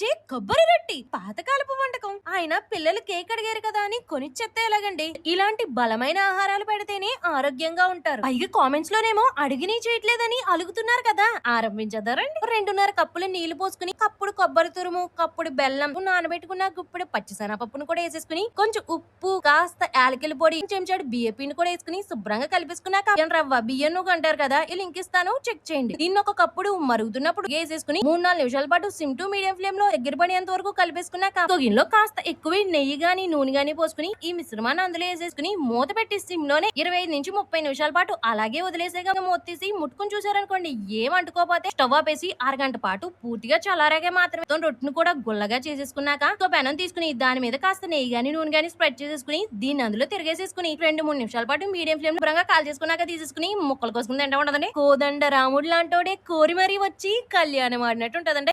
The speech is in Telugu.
వచ్చి కొబ్బరి రొట్టి పాతకాలపు వంటకం. ఆయన పిల్లలు కేక్ అడిగారు కదా అని కొనిచ్చేస్తే ఎలాగండి? ఇలాంటి బలమైన ఆహారాలు పెడితేనే ఆరోగ్యంగా ఉంటారు. పైగా కామెంట్స్ లోనేమో అడిగిని చేయట్లేదని అలుగుతున్నారు కదా. ఆరంభించదారండి రెండున్నర కప్పులు నీళ్ళు పోసుకుని కప్పుడు కొబ్బరి తురుము కప్పుడు బెల్లం నానబెట్టుకున్న గుప్పుడు పచ్చిశనగపప్పును కూడా వేసేసుకుని కొంచెం ఉప్పు కాస్త యాలకిల పొడి చెంచాడు బియ్య పిండి కూడా వేసుకుని శుభ్రంగా కలిపేసుకున్నాక రవ్వ బియ్యం నువ్వు అంటారు కదా ఈ లింక్ ఇస్తాను చెక్ చేయండి. దీన్ని ఒక కప్పుడు మరుగుతున్నప్పుడు వేసేసుకుని మూడు నాలుగు నిమిషాల పాటు సిమ్ టు మీడియం ఫ్లేమ్లో దగ్గర పడేంత వరకు కలిపేసుకున్నాక తొగిన్లో కాస్త ఎక్కువ నెయ్యి గాని నూనె గాని పోసుకుని ఈ మిశ్రమాన్ని అందులో వేసేసుకుని మూత పెట్టి సిమ్లోనే ఇరవై ఐదు నుంచి ముప్పై నిమిషాల పాటు అలాగే వదిలేసేగా మూత తీసి ముట్టుకుని చూసారనుకోండి ఏం అంటుకోపోతే స్టవ్ ఆపేసి అరగంట పాటు పూర్తిగా చల్లారాగే మాత్రమే. మొత్తం రొట్టెను కూడా గుల్లగా చేసేసుకున్నాక ఒక పెనం తీసుకుని దాని మీద కాస్త నెయ్యి గాని నూనె గాని స్ప్రెడ్ చేసేసుకుని దీన్ని అందులో తిరిగేసేసుకుని రెండు మూడు నిమిషాల పాటు మీడియం ఫ్లేమ్లో కాల్ చేసుకున్నాక తీసేసుకుని ముక్కలు కోసుకుని తింటా ఉండదండి కోదండ రాముడు లాంటోడే కోరి మరీ వచ్చి కళ్యాణం ఆడినట్టు ఉంటదండి.